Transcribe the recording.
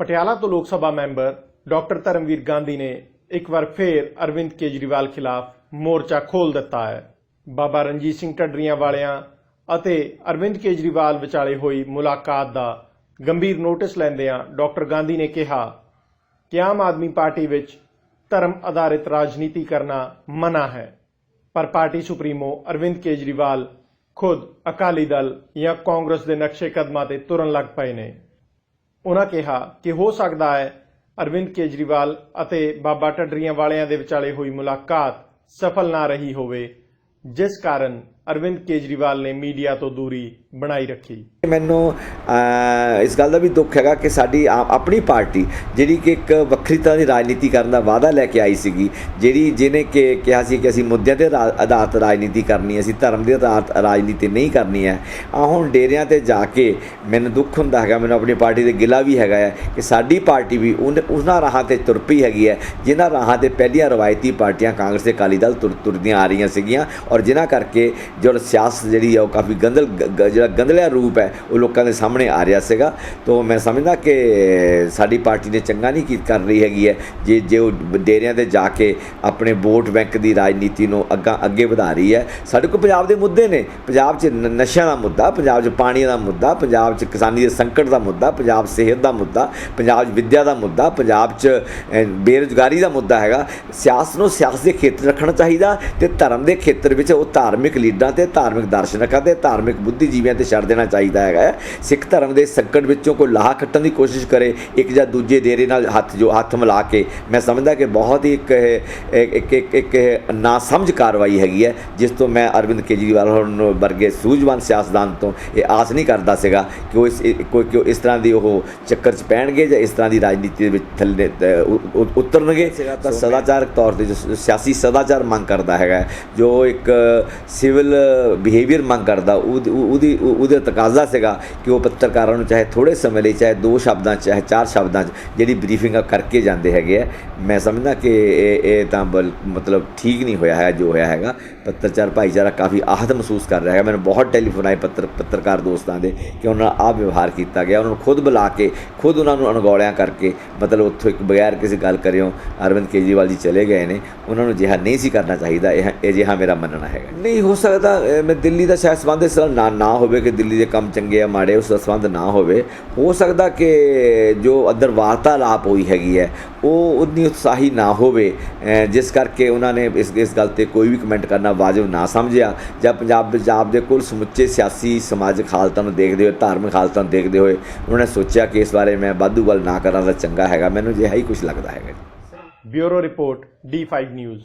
ਪਟਿਆਲਾ ਤੋਂ Lok Sabha member doctor Dharamvir Gandhi ਨੇ ਇੱਕ ਵਾਰ ਫੇਰ ਅਰਵਿੰਦ ਕੇਜਰੀਵਾਲ ਖਿਲਾਫ ਮੋਰਚਾ ਖੋਲ ਦਿੱਤਾ ਹੈ। ਬਾਬਾ ਰਣਜੀਤ ਸਿੰਘ ਢੱਡਰੀਆਂ ਵਾਲਿਆਂ ਅਤੇ ਅਰਵਿੰਦ ਕੇਜਰੀਵਾਲ ਵਿਚਾਲੇ ਹੋਈ ਮੁਲਾਕਾਤ ਦਾ ਗੰਭੀਰ ਨੋਟਿਸ ਲੈਂਦਿਆਂ ਡਾਕਟਰ ਗਾਂਧੀ ਨੇ ਕਿਹਾ, ਕਿ ਆਮ ਆਦਮੀ ਪਾਰਟੀ ਵਿੱਚ ਧਰਮ ਆਧਾਰਿਤ ਰਾਜਨੀਤੀ ਕਰਨਾ ਮਨਾ ਹੈ, ਪਰ ਪਾਰਟੀ ਸੁਪਰੀਮੋ ਅਰਵਿੰਦ ਕੇਜਰੀਵਾਲ ਖੁਦ ਅਕਾਲੀ ਦਲ ਜਾਂ ਕਾਂਗਰਸ ਦੇ ਨਕਸ਼ੇ ਕਦਮਾਂ ਤੇ ਤੁਰਨ ਲੱਗ ਪਏ ਨੇ। ਉਹਨਾਂ ਕਿਹਾ ਕਿ ਹੋ ਸਕਦਾ ਹੈ ਅਰਵਿੰਦ ਕੇਜਰੀਵਾਲ ਅਤੇ ਬਾਬਾ ਟੱਡਰੀਆਂ ਵਾਲਿਆਂ ਦੇ ਵਿਚਾਲੇ ਹੋਈ ਮੁਲਾਕਾਤ ਸਫਲ ਨਾ ਰਹੀ ਹੋਵੇ, ਜਿਸ ਕਾਰਨ ਅਰਵਿੰਦ ਕੇਜਰੀਵਾਲ ਨੇ ਮੀਡੀਆ ਤੋਂ ਦੂਰੀ ਬਣਾਈ ਰੱਖੀ। ਮੈਨੂੰ ਇਸ ਗੱਲ ਦਾ ਵੀ ਦੁੱਖ ਹੈਗਾ ਕਿ ਸਾਡੀ ਆ- ਆਪਣੀ ਪਾਰਟੀ, ਜਿਹੜੀ ਕਿ ਇੱਕ ਵੱਖਰੀ ਤਰ੍ਹਾਂ ਦੀ ਰਾਜਨੀਤੀ ਕਰਨ ਦਾ ਵਾਅਦਾ ਲੈ ਕੇ ਆਈ ਸੀਗੀ, ਜਿਹੜੀ ਜਿਹਨੇ ਕਿ ਕਿਹਾ ਸੀ ਕਿ ਅਸੀਂ ਮੁੱਦਿਆਂ ਤੇ ਰਾ- ਆਧਾਰਿਤ ਰਾਜਨੀਤੀ ਕਰਨੀ ਹੈ, ਅਸੀਂ ਧਰਮ ਦੇ ਆਧਾਰਿਤ ਰਾਜਨੀਤੀ ਨਹੀਂ ਕਰਨੀ ਹੈ। ਆ ਹੁਣ ਡੇਰਿਆਂ ਤੇ ਜਾ ਕੇ ਮੈਨੂੰ ਦੁੱਖ ਹੁੰਦਾ ਹੈਗਾ, ਮੈਨੂੰ ਆਪਣੀ ਪਾਰਟੀ 'ਤੇ ਗਿਲਾ ਵੀ ਹੈਗਾ ਹੈ ਕਿ ਸਾਡੀ ਪਾਰਟੀ ਵੀ ਉਨ- ਉਹਨਾਂ ਰਾਹਾਂ ਤੇ ਤੁਰ ਪਈ ਹੈਗੀ ਹੈ, ਜਿਨ੍ਹਾਂ ਰਾਹਾਂ ਤੇ ਪਹਿਲੀਆਂ ਰਵਾਇਤੀ ਪਾਰਟੀਆਂ ਕਾਂਗਰਸ ਤੇ ਅਕਾਲੀ ਦਲ ਤੁਰ ਤੁਰਦੀਆਂ ਆ ਰਹੀਆਂ ਸੀਗੀਆਂ ਔਰ ਜਿਨ੍ਹਾਂ ਕਰਕੇ ਜੋ ਸਿਆਸਤ ਜਿਹੜੀ ਹੈ ਉਹ ਕਾਫੀ ਗੰਦਲ ਗ- ਜਿਹੜਾ ਗੰਦਲਿਆ ਰੂਪ ਹੈ ਉਹ ਲੋਕਾਂ ਦੇ ਸਾਹਮਣੇ ਆ ਰਿਹਾ ਸੀਗਾ। ਤੋਂ ਮੈਂ ਸਮਝਦਾ ਕਿ ਸਾਡੀ ਪਾਰਟੀ ਨੇ ਚੰਗਾ ਨਹੀਂ ਕੀ ਕਰ ਰਹੀ ਹੈਗੀ ਹੈ। ਜੇ ਜੇ ਉਹ ਡੇਰਿਆਂ ਤੇ ਜਾ ਕੇ ਆਪਣੇ ਵੋਟ ਬੈਂਕ ਦੀ ਰਾਜਨੀਤੀ ਨੂੰ ਅੱਗਾ ਅੱਗੇ ਵਧਾ ਰਹੀ ਹੈ ਸਾਡੇ ਕੋਲ ਪੰਜਾਬ ਦੇ ਮੁੱਦੇ ਨੇ। ਪੰਜਾਬ 'ਚ ਨਸ਼ਿਆਂ ਦਾ ਮੁੱਦਾ ਪੰਜਾਬ 'ਚ ਪਾਣੀ ਦਾ ਮੁੱਦਾ ਪੰਜਾਬ 'ਚ ਕਿਸਾਨੀ ਦੇ ਸੰਕਟ ਦਾ ਮੁੱਦਾ ਪੰਜਾਬ ਸਿਹਤ ਦਾ ਮੁੱਦਾ ਪੰਜਾਬ 'ਚ ਵਿੱਦਿਆ ਦਾ ਮੁੱਦਾ ਪੰਜਾਬ 'ਚ ਅਹ, ਬੇਰੁਜ਼ਗਾਰੀ ਦਾ ਮੁੱਦਾ ਹੈਗਾ। ਸਿਆਸਤ ਨੂੰ ਸਿਆਸਤ ਦੇ ਖੇਤਰ ਰੱਖਣਾ ਚਾਹੀਦਾ ਤੇ ਧਰਮ ਦੇ ਖੇਤਰ ਵਿੱਚ ਉਹ ਧਾਰਮਿਕ ਲੀਡਰ ਤੇ ਧਾਰਮਿਕ ਦਰਸ਼ਨਕਾਂ ਤੇ ਧਾਰਮਿਕ ਬੁੱਧੀਜੀਵੀਆਂ ਤੇ ਛੱਡ ਦੇਣਾ ਚਾਹੀਦਾ ਹੈਗਾ। ਸਿੱਖ ਧਰਮ ਦੇ ਸੰਕਟ ਵਿੱਚੋਂ ਕੋਈ ਲਾਹਾ ਕੱਟਣ ਦੀ ਕੋਸ਼ਿਸ਼ ਕਰੇ ਇੱਕ ਜਾਂ ਦੂਜੇ ਡੇਰੇ ਨਾਲ ਹੱਥ ਜੋ ਹੱਥ ਮਿਲਾ ਕੇ ਮੈਂ ਸਮਝਦਾ ਕਿ ਬਹੁਤ ਹੀ ਇੱਕ ਇੱਕ ਇੱਕ ਇੱਕ, ਨਾ ਸਮਝ ਕਾਰਵਾਈ ਹੈਗੀ ਹੈ ਜਿਸ ਤੋਂ ਮੈਂ ਅਰਵਿੰਦ ਕੇਜਰੀਵਾਲ ਨੂੰ ਵਰਗੇ ਸੂਝਵਾਨ ਸਿਆਸਤਦਾਨ ਤੋਂ ਇਹ ਆਸ ਨਹੀਂ ਕਰਦਾ ਸੀਗਾ ਕਿ ਉਹ ਇਸ ਕੋਈ ਕਿ ਇਸ ਤਰ੍ਹਾਂ ਦੀ ਉਹ ਚੱਕਰ 'ਚ ਪੈਣਗੇ ਜਾਂ ਇਸ ਤਰ੍ਹਾਂ ਦੀ ਰਾਜਨੀਤੀ ਦੇ ਵਿੱਚ ਥੱਲੇ ਉਤਰਨਗੇ ਤਾਂ ਸਦਾਚਾਰਕ ਤੌਰ ਤੇ ਜੋ ਸਿਆਸੀ ਸਦਾਚਾਰ ਮੰਗ ਕਰਦਾ ਹੈਗਾ ਜੋ ਇੱਕ ਸਿਵਲ ਬਿਹੇਵੀਅਰ uh, ਮੰਗ ਕਰਦਾ, ਉਹਦੀ ਉਹਦੀ ਉਹਦੇ ਤਕਾਜ਼ਾ ਸੀਗਾ ਕਿ ਉਹ ਪੱਤਰਕਾਰਾਂ ਨੂੰ ਚਾਹੇ ਥੋੜੇ ਸਮੇਂ ਲਈ, ਚਾਹੇ ਦੋ ਸ਼ਬਦਾਂ 'ਚ, ਚਾਹੇ ਚਾਰ ਸ਼ਬਦਾਂ 'ਚ, ਜਿਹੜੀ ਬਰੀਫਿੰਗ ਕਰਕੇ ਜਾਂਦੇ ਹੈਗੇ ਆ। ਮੈਂ ਸਮਝਦਾ ਕਿ ਇਹ ਇਹ ਤਾਂ ਬਲ- ਮਤਲਬ ਠੀਕ ਨਹੀਂ ਹੋਇਆ ਹੈ, ਜੋ ਹੋਇਆ ਹੈਗਾ। ਪੱਤਰਚਾਰ ਭਾਈਚਾਰਾ ਕਾਫੀ ਆਹਤ ਮਹਿਸੂਸ ਕਰ ਰਿਹਾ ਹੈ ਮੈਨੂੰ ਬਹੁਤ ਟੈਲੀਫੋਨ ਆਏ ਪੱਤਰ, ਪੱਤਰਕਾਰ ਦੋਸਤਾਂ ਦੇ ਕਿ ਉਹਨਾਂ ਨਾਲ ਆਹ ਵਿਵਹਾਰ ਕੀਤਾ ਗਿਆ। ਉਹਨਾਂ ਨੂੰ ਖੁਦ ਬੁਲਾ ਕੇ, ਖੁਦ ਉਹਨਾਂ ਨੂੰ ਅਣਗੌਲਿਆਂ ਕਰਕੇ, ਮਤਲਬ ਉੱਥੋਂ ਇੱਕ ਬਗੈਰ ਕਿਸੇ ਗੱਲ ਕਰਿਓ, ਅਰਵਿੰਦ ਕੇਜਰੀਵਾਲ ਜੀ ਚਲੇ ਗਏ ਨੇ। ਉਹਨਾਂ ਨੂੰ ਜਿਹਾ ਨਹੀਂ ਸੀ ਕਰਨਾ ਚਾਹੀਦਾ। ਇਹ ਇਹ ਜਿਹਾ ਮੇਰਾ ਮੰਨਣਾ ਹੈਗਾ। ਨਹੀਂ, ਹੋ ਸਕਦਾ ਅਹ, ਮੈਂ ਦਿੱਲੀ ਦਾ ਸ਼ਾਇਦ ਸੰਬੰਧ ਇਸ ਨਾਲ ਨਾ ਨਾ ਹੋਵੇ ਕਿ ਦਿੱਲੀ ਦੇ ਕੰਮ ਚੰਗੇ ਆ ਮਾੜੇ ਉਸ ਦਾ ਸੰਬੰਧ ਨਾ ਹੋਵੇ ਹੋ ਸਕਦਾ ਕਿ ਜੋ ਅੰਦਰ ਵਾਰਤਾਲਾਪ ਹੋਈ ਹੈਗੀ ਹੈ ਉਹ ਉਨੀ ਉਤਸ਼ਾਹੀ ਨਾ ਹੋਵੇ ਜਿਸ ਕਰਕੇ ਉਹਨਾਂ ਨੇ ਇਸ ਇਸ ਗੱਲ ਤੇ ਕੋਈ ਵੀ ਕਮੈਂਟ ਕਰਨਾ ਵਾਜਬ ਨਾ ਸਮਝਿਆ। ਜਾਂ ਪੰਜਾਬ ਪੰਜਾਬ ਦੇ ਕੁੱਲ ਸਮੁੱਚੇ ਸਿਆਸੀ ਸਮਾਜਿਕ ਹਾਲਤਾਂ ਨੂੰ ਦੇਖਦੇ ਹੋਏ ਧਾਰਮਿਕ ਹਾਲਤਾਂ ਨੂੰ ਦੇਖਦੇ ਹੋਏ ਉਹਨਾਂ ਨੇ ਸੋਚਿਆ ਕਿ ਇਸ ਬਾਰੇ ਮੈਂ ਵਾਧੂ ਗੱਲ ਨਾ ਕਰਾਂ ਤਾਂ ਚੰਗਾ ਹੈਗਾ ਮੈਨੂੰ ਜਿਹਾ ਹੀ ਕੁਝ ਲੱਗਦਾ ਹੈਗਾ ਬਿਊਰੋ ਰਿਪੋਰਟ D5 ਨਿਊਜ਼।